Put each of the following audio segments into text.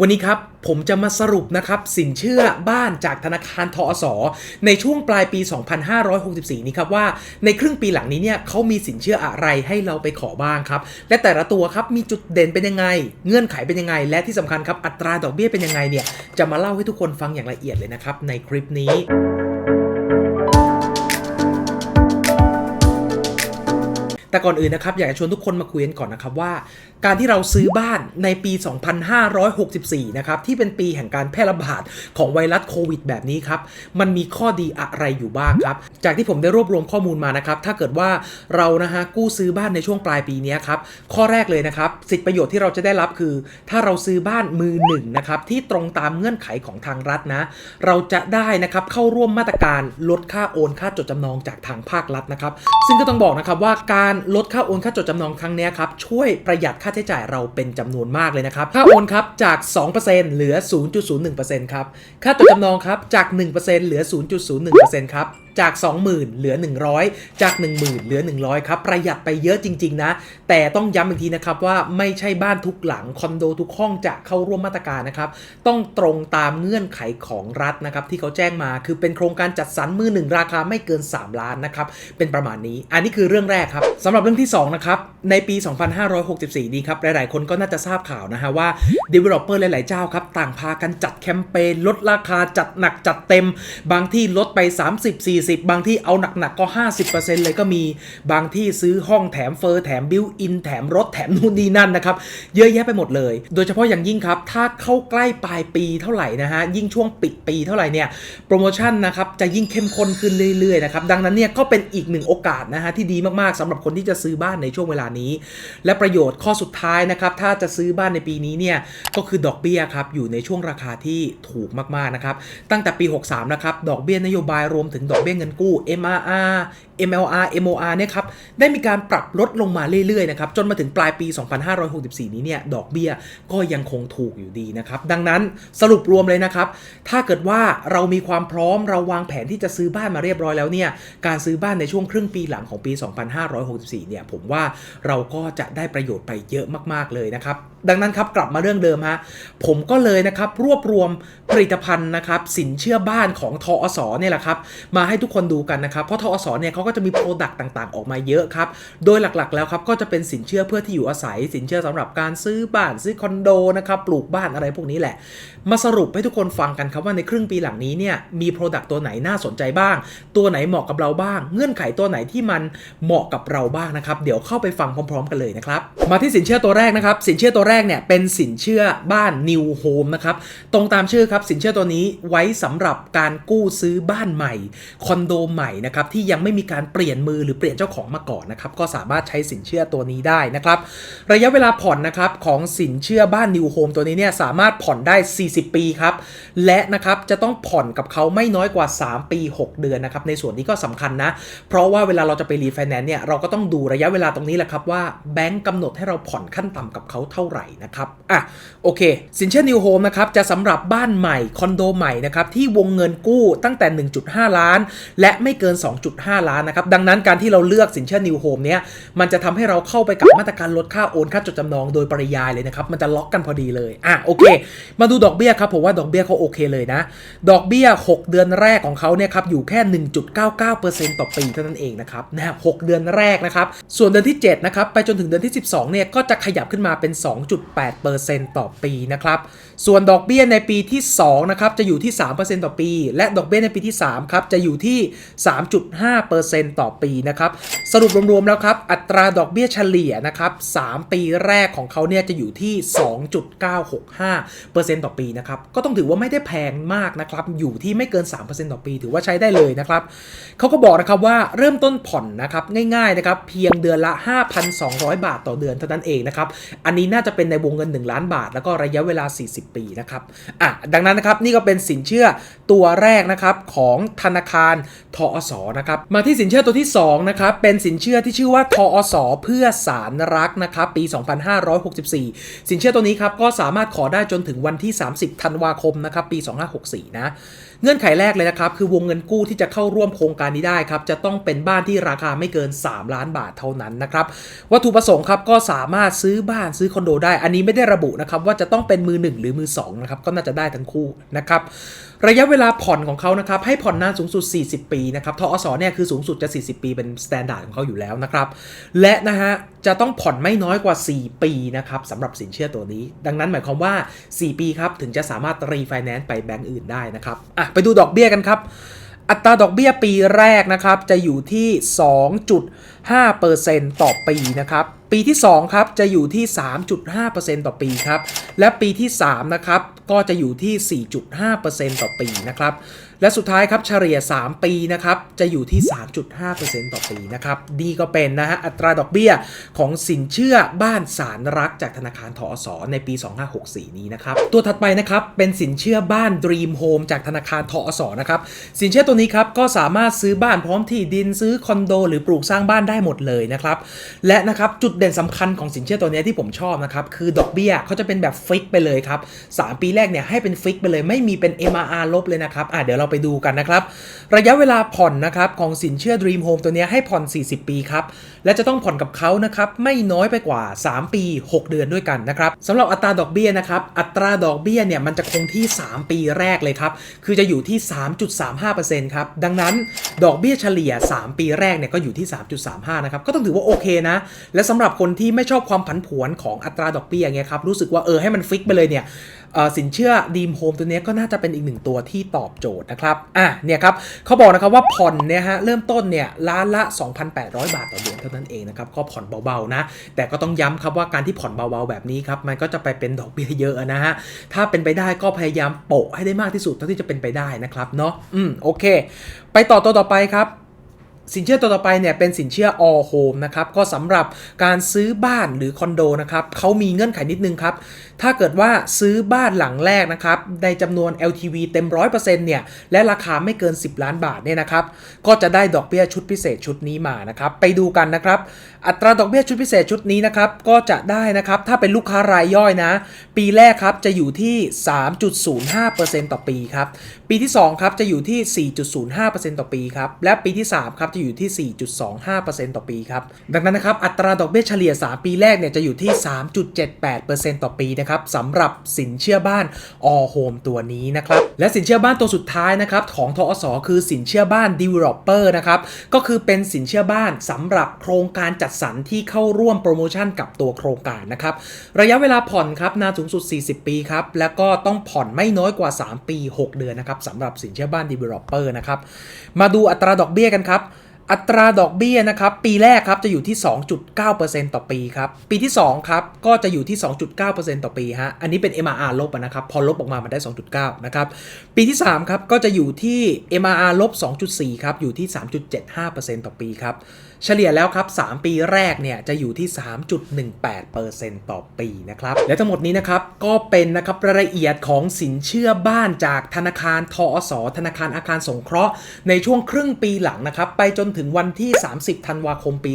วันนี้ครับ ผมจะมาสรุปนะครับ สินเชื่อบ้านจากธนาคารทอสในช่วงปลายปี 2564 นี้ครับว่าในครึ่งปีหลังนี้เนี่ยเขามีสินเชื่ออะไรให้เราไปขอบ้างครับ และแต่ละตัวครับมีจุดเด่นเป็นยังไง เงื่อนไขเป็นยังไง และที่สำคัญครับอัตราดอกเบี้ยเป็นยังไงเนี่ยจะมาเล่าให้ทุกคนฟังอย่างละเอียดเลยนะครับในคลิปนี้ แต่ก่อนอื่นนะครับ อยากจะชวนทุกคนมาคุยกันก่อนนะครับว่า การที่เราซื้อบ้านในปี 2564 นะครับ ที่เป็นปีแห่งการแพร่ระบาดของไวรัสโควิดแบบนี้ครับ มันมีข้อดีอะไรอยู่บ้างครับ จากที่ผมได้รวบรวมข้อมูลมานะครับ ถ้าเกิดว่าเรานะฮะกู้ซื้อบ้านในช่วงปลายปีนี้ครับ ข้อแรกเลยนะครับ สิทธิประโยชน์ที่เราจะได้รับคือ ถ้าเราซื้อบ้านมือหนึ่งนะครับที่ตรงตามเงื่อนไขของทางรัฐนะ เราจะได้นะครับเข้าร่วมมาตรการลดค่าโอนค่าจดจำนองจากทางภาครัฐนะครับ ซึ่งก็ต้องบอกนะครับว่าการลดค่าโอนค่าจดจำนองครั้งนี้ครับช่วยประหยัดค่าใช้จ่ายเราเป็นจำนวนมากเลยนะครับค่าโอนครับจาก 2%เหลือ 0.01%ครับค่าจดจำนองครับจาก 1%เหลือ 0.01%ครับจาก 20,000 เหลือ 100 จาก 10,000 เหลือ 100 ครับ ประหยัดไปเยอะจริง ๆ นะ แต่ต้องย้ำอีกทีนะครับว่าไม่ใช่บ้านทุกหลัง คอนโดทุกห้องจะเข้าร่วมมาตรการนะครับ ต้องตรงตามเงื่อนไขของรัฐนะครับ ที่เขาแจ้งมาคือเป็นโครงการจัดสรรมือหนึ่งราคาไม่เกิน 3 ล้านนะครับ เป็นประมาณนี้ อันนี้คือเรื่องแรกครับสำหรับเรื่องที่2นะครับในปี 2564 นี้ครับหลาย ๆ คนก็น่าจะทราบข่าวนะฮะว่า developer หลาย ๆ เจ้าครับต่างพากันจัดแคมเปญลดราคาจัดหนักจัดเต็ม บางที่ลดไป 30 40 บางที่เอาหนักๆก็ 50%เลยก็มีบางที่ซื้อห้องแถมเฟอร์แถมบิวอินแถมรถแถมนู่นนี่นั่นนะครับ เยอะแยะไปหมดเลย โดยเฉพาะอย่างยิ่งครับ ถ้าเข้าใกล้ปลายปีเท่าไหร่นะฮะ ยิ่งช่วงปิดปีเท่าไหร่เนี่ย โปรโมชั่นนะครับ จะยิ่งเข้มข้นขึ้นเรื่อยๆนะครับ ดังนั้นเนี่ยก็เป็นอีกหนึ่งโอกาสนะฮะที่ดีมากๆสำหรับคนที่จะซื้อบ้านในช่วงเวลานี้ และประโยชน์ข้อสุดท้ายนะครับถ้าจะซื้อบ้านในปีนี้เนี่ยก็คือดอกเบี้ยครับอยู่ในช่วงราคาที่ถูกมากๆนะครับตั้งแต่ปี 63นะครับดอกเบี้ยนโยบายรวมถึงดอกเบี้ยเงินกู้ MRR MLR MOR เนี่ยครับ ได้มีการปรับลดลงมาเรื่อยๆนะครับ จนมาถึงปลายปี 2564 นี้เนี่ย ดอกเบี้ยก็ยังคงถูกอยู่ดีนะครับ ดังนั้นสรุปรวมเลยนะครับ ถ้าเกิดว่าเรามีความพร้อมเราวางแผนที่จะซื้อบ้านมาเรียบร้อยแล้วเนี่ย การซื้อบ้านในช่วงครึ่งปีหลังของปี 2564 เนี่ย ผมว่าเราก็จะได้ประโยชน์ไปเยอะมากๆเลยนะครับ ดังนั้นครับกลับมาเรื่องเดิมฮะ ผมก็เลยนะครับรวบรวมผลิตภัณฑ์นะครับสินเชื่อบ้านของทอสเนี่ยแหละครับมาให้ทุกคนดูกันนะครับ เพราะทอสเนี่ยเขาก็จะมีโปรดักต์ต่างๆ ออกมาเยอะครับ โดยหลักๆแล้วครับก็จะเป็นสินเชื่อเพื่อที่อยู่อาศัย สินเชื่อสำหรับการซื้อบ้านซื้อคอนโดนะครับปลูกบ้านอะไรพวกนี้แหละ มาสรุปให้ทุกคนฟังกันครับว่าในครึ่งปีหลังนี้เนี่ยมีโปรดักต์ตัวไหนน่าสนใจบ้าง ตัวไหนเหมาะกับเราบ้าง เงื่อนไขตัวไหนที่มันเหมาะกับเราบ้างนะครับเดี๋ยวเข้าไปฟังพร้อม ๆ กันเลยนะครับมาที่สินเชื่อตัวแรกนะครับสินเชื่อตัวแรกเนี่ยเป็นสินเชื่อบ้าน New Home นะครับตรงตามชื่อครับสินเชื่อตัวนี้ไว้สำหรับการกู้ซื้อบ้านใหม่คอนโดใหม่นะครับที่ยังไม่มีการเปลี่ยนมือหรือเปลี่ยนเจ้าของมาก่อนนะครับก็สามารถใช้สินเชื่อตัวนี้ได้นะครับระยะเวลาผ่อนนะครับของสินเชื่อบ้าน New Home ตัวนี้เนี่ยสามารถผ่อนได้ 40 ปีครับและนะครับจะต้องผ่อนกับเขาไม่น้อยกว่า 3 ปี 6 เดือนนะครับในส่วนนี้ก็สำคัญนะ เพราะว่าเวลาเราจะไปรีไฟแนนซ์เนี่ยเราก็ต้องดูระยะเวลาตรงนี้แหละครับว่าแบงก์กำหนดให้เราผ่อนขั้นต่ำกับเขาเท่าไหร่นะครับอะโอเค สินเชื่อ New Home นะครับจะสำหรับบ้านใหม่คอนโดใหม่นะครับที่วงเงินกู้ตั้งแต่ 1.5 ล้านและไม่เกิน 2.5 ล้านนะครับ ดังนั้นการที่เราเลือกสินเชื่อ New Home เนี่ยมันจะทำให้เราเข้าไปกับมาตรการลดค่าโอนค่าจดจำนองโดยปริยายเลยนะครับ มันจะล็อกกันพอดีเลย อะโอเค มาดูดอกเบี้ยครับผมว่าดอกเบี้ยเขาโอเคเลยนะ ดอกเบี้ย 6 เดือนแรกของเขาเนี่ยครับอยู่แค่ 1.99%ต่อปีเท่านั้นเองนะครับนะฮะ6เดือนแรกนะครับ ส่วนเดือนที่7นะครับไปจนถึงเดือนที่ 12เนี่ยก็จะขยับขึ้นมาเป็น 2.8%ต่อปีนะครับ ส่วนดอกเบี้ยในปีที่2นะครับจะอยู่ที่ 3%ต่อปี และดอกเบี้ยในปีที่3ครับจะอยู่ที่3.5%ต่อปีนะครับ สรุปรวมๆแล้วครับ อัตราดอกเบี้ยเฉลี่ยนะครับ 3 ปีแรกของเขาเนี่ยจะอยู่ที่ 2.965%ต่อปีนะครับ ก็ต้องถือว่าไม่ได้แพงมากนะครับ อยู่ที่ไม่เกิน 3%ต่อปี ถือว่าใช้ได้เลยนะครับเขาก็บอกนะครับว่าเริ่มต้นผ่อนนะครับง่ายๆนะครับเพียงเดือนละ 5,200 บาทต่อเดือนเท่านั้นเองนะครับ อันนี้น่าจะเป็นในวงเงิน 1 ล้านบาท แล้วก็ระยะเวลา 40 ปีนะครับอะดังนั้นนะครับนี่ก็เป็นสินเชื่อตัวแรกนะครับของธนาคารทอสนะครับมาที่สินเชื่อตัวที่2นะครับเป็นสินเชื่อที่ชื่อว่าทอสเพื่อสารรักนะครับปี 2564 สินเชื่อตัวนี้ครับก็สามารถขอได้จนถึงวันที่ 30 ธันวาคมนะครับปี 2564 นะ เงื่อนไขแรกเลยนะครับ คือวงเงินกู้ที่จะเข้าร่วมโครงการนี้ได้ครับ จะต้องเป็นบ้านที่ราคาไม่เกิน 3 ล้านบาทเท่านั้นนะครับ วัตถุประสงค์ครับก็สามารถซื้อบ้านซื้อคอนโดได้ อันนี้ไม่ได้ระบุนะครับว่าจะต้องเป็นมือหนึ่งหรือรือมือ2นะครับ ก็น่าจะได้ทั้งคู่นะครับ ระยะเวลาผ่อนของเขานะครับ ให้ผ่อนนานสูงสุด 40 ปีนะครับ ทอสเนี่ยคือสูงสุดจะ 40 ปีเป็นสแตนดาร์ดของเขาอยู่แล้วนะครับ และนะฮะ จะต้องผ่อนไม่น้อยกว่า 4 ปีนะครับสำหรับสินเชื่อตัวนี้ ดังนั้นหมายความว่า 4 ปีครับถึงจะสามารถรีไฟแนนซ์ไปแบงก์อื่นได้นะครับ อะไปดูดอกเบี้ยกันครับ อัตราดอกเบี้ยปีแรกนะครับ จะอยู่ที่ 2.5%ต่อปีนะครับ ปีที่ 2 ครับ จะอยู่ที่ 3.5%ต่อปีครับ และปีที่ 3 นะครับ ก็จะอยู่ที่ 4.5%ต่อปีนะครับ และสุดท้ายครับเฉลี่ย 3 ปีนะครับจะอยู่ที่ 3.5%ต่อปีนะครับดีก็เป็นนะฮะอัตราดอกเบี้ยของสินเชื่อบ้านสารรักจากธนาคารทอสในปี 2564 นี้นะครับตัวถัดไปนะครับเป็นสินเชื่อบ้าน Dream Home จากธนาคารทอสนะครับสินเชื่อตัวนี้ครับก็สามารถซื้อบ้านพร้อมที่ดินซื้อคอนโด หรือปลูกสร้างบ้านได้หมดเลยนะครับและนะครับจุดเด่นสำคัญของสินเชื่อตัวนี้ที่ผมชอบนะครับคือดอกเบี้ยเขาจะเป็นแบบฟิกไปเลยครับ3ปีแรกเนี่ยให้เป็นฟิกไปเลยไม่มีเป็น MRR ลบเลยนะครับอะเดี๋ยวเราไปดูกันนะครับ ระยะเวลาผ่อนนะครับของสินเชื่อ Dream Home ตัวนี้ให้ผ่อน 40 ปีครับ และจะต้องผ่อนกับเขานะครับไม่น้อยไปกว่า 3 ปี 6 เดือนด้วยกันนะครับสำหรับอัตราดอกเบี้ยนะครับอัตราดอกเบี้ยเนี่ยมันจะคงที่ 3 ปีแรกเลยครับคือจะอยู่ที่ 3.35%ครับดังนั้นดอกเบี้ยเฉลี่ย 3 ปีแรกเนี่ยก็อยู่ที่ 3.35นะครับก็ต้องถือว่าโอเคนะและสำหรับคนที่ไม่ชอบความผันผวนของอัตราดอกเบี้ยเงี้ยครับรู้สึกว่าเออให้มันฟิกไปเลยเนี่ย สินเชื่อดีมโฮมตัวนี้ก็น่าจะเป็นอีกหนึ่งตัวที่ตอบโจทย์นะครับอะเนี่ยครับเขาบอกนะครับว่าผ่อนเนี่ยฮะเริ่มต้นเนี่ยล้านละ 2,800 บาทต่อเดือนเท่านั้นเองนะครับก็ผ่อนเบาๆนะแต่ก็ต้องย้ำครับว่าการที่ผ่อนเบาๆแบบนี้ครับมันก็จะไปเป็นดอกเบี้ยเยอะนะฮะถ้าเป็นไปได้ก็พยายามโปะให้ได้มากที่สุดเท่าที่จะเป็นไปได้นะครับเนาะอืมโอเค ไปต่อตัวต่อไปครับ สินเชื่อตัวต่อไปเนี่ยเป็นสินเชื่อ all home นะครับก็สำหรับการซื้อบ้านหรือคอนโดนะครับเขามีเงื่อนไขนิดนึงครับถ้าเกิดว่าซื้อบ้านหลังแรกนะครับในจำนวน LTV เต็ม 100%เนี่ยและราคาไม่เกิน 10 ล้านบาทเนี่ยนะครับก็จะได้ดอกเบี้ยชุดพิเศษชุดนี้มานะครับไปดูกันนะครับ อัตราดอกเบี้ยชุดพิเศษชุดนี้นะครับก็จะได้นะครับถ้าเป็นลูกค้ารายย่อยนะ ปีแรกครับจะอยู่ที่ 3.05%ต่อปีครับปีที่2ครับจะอยู่ที่ 4.05%ต่อปีครับและปีที่3ครับจะอยู่ที่ 4.25%ต่อปีครับดังนั้นนะครับอัตราดอกเบี้ยเฉลี่ย 3 ปีแรกเนี่ยจะอยู่ที่ 3.78%ต่อปีนะครับสำหรับสินเชื่อบ้าน all home ตัวนี้นะครับและสินเชื่อบ้านตัวสุดท้ายนะครับของทอสคือสินเชื่อบ้าน developer นะครับก็คือเป็นสินเชื่อบ้านสำหรับโครงการจัดสรรที่เข้าร่วมโปรโมชั่นกับตัวโครงการนะครับ ระยะเวลาผ่อนครับนานสูงสุด 40 ปีครับ แล้วก็ต้องผ่อนไม่น้อยกว่า 3 ปี 6 เดือนนะครับสำหรับสินเชื่อบ้าน developer นะครับ มาดูอัตราดอกเบี้ยกันครับอัตราดอกเบี้ยนะครับปีแรกครับจะอยู่ที่ 2.9%ต่อปีครับปีที่2ครับก็จะอยู่ที่ 2.9%ต่อปีฮะอันนี้เป็น MRR ลบนะครับพอลบออกมามันได้ 2.9นะครับปีที่3ครับก็จะอยู่ที่ MRR ลบ2.4ครับอยู่ที่ 3.75%ต่อปีครับ เฉลี่ยแล้วครับ 3 ปีแรกเนี่ยจะอยู่ที่ 3.18%ต่อปีนะครับ และทั้งหมดนี้นะครับก็เป็นนะครับรายละเอียดของสินเชื่อบ้านจากธนาคารทอสธนาคารอาคารสงเคราะห์ในช่วงครึ่งปีหลังนะครับไปจนถึงวันที่ 30 ธันวาคมปี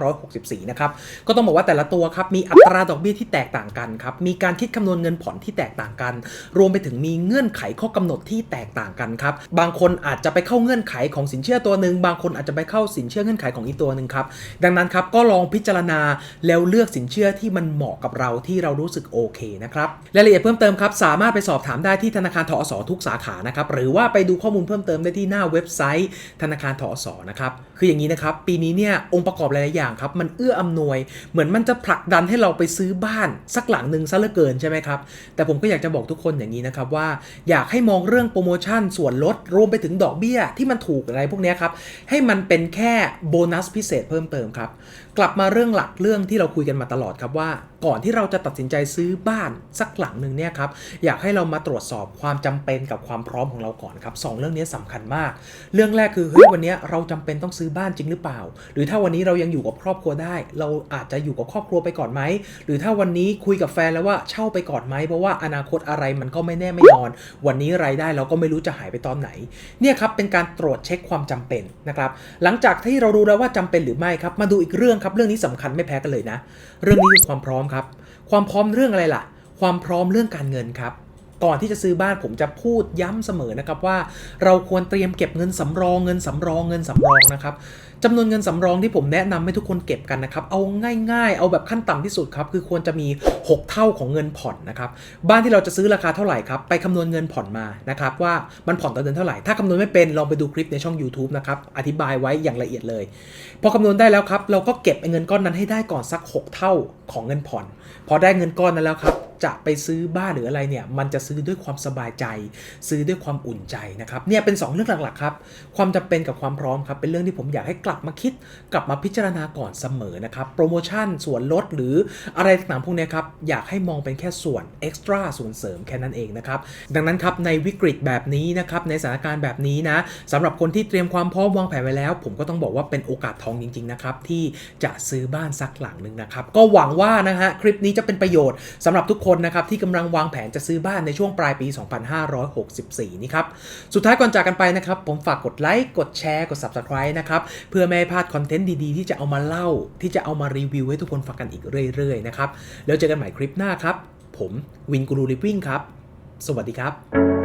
2564 นะครับ ก็ต้องบอกว่าแต่ละตัวครับมีอัตราดอกเบี้ยที่แตกต่างกันครับ มีการคิดคำนวณเงินผ่อนที่แตกต่างกัน รวมไปถึงมีเงื่อนไขข้อกำหนดที่แตกต่างกันครับ บางคนอาจจะไปเข้าเงื่อนไขของสินเชื่อตัวหนึ่ง บางคนอาจจะไปเข้าสินเชื่อเงื่อนไขของอีกตัวหนึ่งครับ ดังนั้นครับก็ลองพิจารณาแล้วเลือกสินเชื่อที่มันเหมาะกับเราที่เรารู้สึกโอเคนะครับรายละเอียดเพิ่มเติมครับสามารถไปสอบถามได้ที่ธนาคารทอสทุกสาขานะครับหรือว่าไปดูข้อมูลเพิ่มเติมได้ที่หน้าเว็บไซต์ ธนาคารทอสนะครับคืออย่างนี้นะครับปีนี้เนี่ยองค์ประกอบหลายๆอย่างครับมันเอื้ออำนวย เหมือนมันจะผลักดันให้เราไปซื้อบ้านสักหลังหนึ่งซะเหลือเกินใช่ไหมครับแต่ผมก็อยากจะบอกทุกคนอย่างนี้นะครับว่าอยากให้มองเรื่องโปรโมชั่นส่วนลดรวมไปถึงดอกเบี้ยที่มันถูกอะไรพวกนี้ครับให้มันเป็นแค่โบนัสพิเศษเพิ่มเติมครับ กลับมาเรื่องหลักเรื่องที่เราคุยกันมาตลอดครับว่า ก่อนที่เราจะตัดสินใจซื้อบ้านสักหลังหนึ่งเนี่ยครับอยากให้เรามาตรวจสอบความจำเป็นกับความพร้อมของเราก่อนครับสองเรื่องนี้สำคัญมาก เรื่องแรกคือเฮ้ยวันนี้เราจำเป็นต้องซื้อบ้านจริงหรือเปล่า หรือถ้าวันนี้เรายังอยู่กับครอบครัวได้ เราอาจจะอยู่กับครอบครัวไปก่อนไหมหรือถ้าวันนี้คุยกับแฟนแล้วว่าเช่าไปก่อนไหมเพราะว่าอนาคตอะไรมันก็ไม่แน่ไม่นอน วันนี้รายได้เราก็ไม่รู้จะหายไปตอนไหนเนี่ยครับเป็นการตรวจเช็คความจำเป็นนะครับหลังจากที่เรารู้แล้วว่าจำเป็นหรือไม่ครับ มาดูอีกเรื่องครับ เรื่องนี้สำคัญไม่แพ้กันเลยนะ เรื่องนี้คือความพร้อมครับ ความพร้อมเรื่องอะไรล่ะ ความพร้อมเรื่องการเงินครับ ก่อนที่จะซื้อบ้านผมจะพูดย้ำเสมอนะครับว่าเราควรเตรียมเก็บเงินสำรองเงินสำรองเงินสำรองนะครับจำนวนเงินสำรองที่ผมแนะนำให้ทุกคนเก็บกันนะครับ เอาง่ายๆ เอาแบบขั้นต่ำที่สุดครับ คือควรจะมี 6 เท่าของเงินผ่อนนะครับ บ้านที่เราจะซื้อราคาเท่าไหร่ครับ ไปคำนวณเงินผ่อนมานะครับว่ามันผ่อนต่อเดือนเท่าไหร่ ถ้าคำนวณไม่เป็นลองไปดูคลิปในช่อง YouTube นะครับ อธิบายไว้อย่างละเอียดเลย พอคำนวณได้แล้วครับ เราก็เก็บเงินก้อนนั้นให้ได้ก่อนสัก 6 เท่าของเงินผ่อน พอได้เงินก้อนนั้นแล้วครับ จะไปซื้อบ้านหรืออะไรเนี่ยมันจะซื้อด้วยความสบายใจ ซื้อด้วยความอุ่นใจนะครับเนี่ยเป็น 2 เรื่องหลักๆครับความจำเป็นกับความพร้อมครับเป็นเรื่องที่ผมอยากให้กลับมาคิด กลับมาพิจารณาก่อนเสมอนะครับโปรโมชั่นส่วนลดหรืออะไรต่างๆพวกนี้ครับอยากให้มองเป็นแค่ส่วนเอ็กซ์ตร้าส่วนเสริมแค่นั้นเองนะครับดังนั้นครับในวิกฤตแบบนี้นะครับในสถานการณ์แบบนี้นะสำหรับคนที่เตรียมความพร้อมวางแผนไว้แล้ว ผมก็ต้องบอกว่าเป็นโอกาสทองจริงๆนะครับที่จะซื้อบ้านสักหลังหนึ่งนะครับก็หวังว่านะฮะคลิปนี้จะเป็นประโยชน์สำหรับทุกคคนนะครับที่กำลังวางแผนจะซื้อบ้านในช่วงปลายปี 2564 นี้ครับ สุดท้ายก่อนจากกันไปนะครับ ผมฝากกดไลค์ กดแชร์ กด Subscribe นะครับ เพื่อไม่ให้พลาดคอนเทนต์ดีๆ ที่จะเอามาเล่า ที่จะเอามารีวิวให้ทุกคนฟังกันอีกเรื่อยๆนะครับ แล้วเจอกันใหม่คลิปหน้าครับ ผมวินกูรูลิฟวิ่งครับ สวัสดีครับ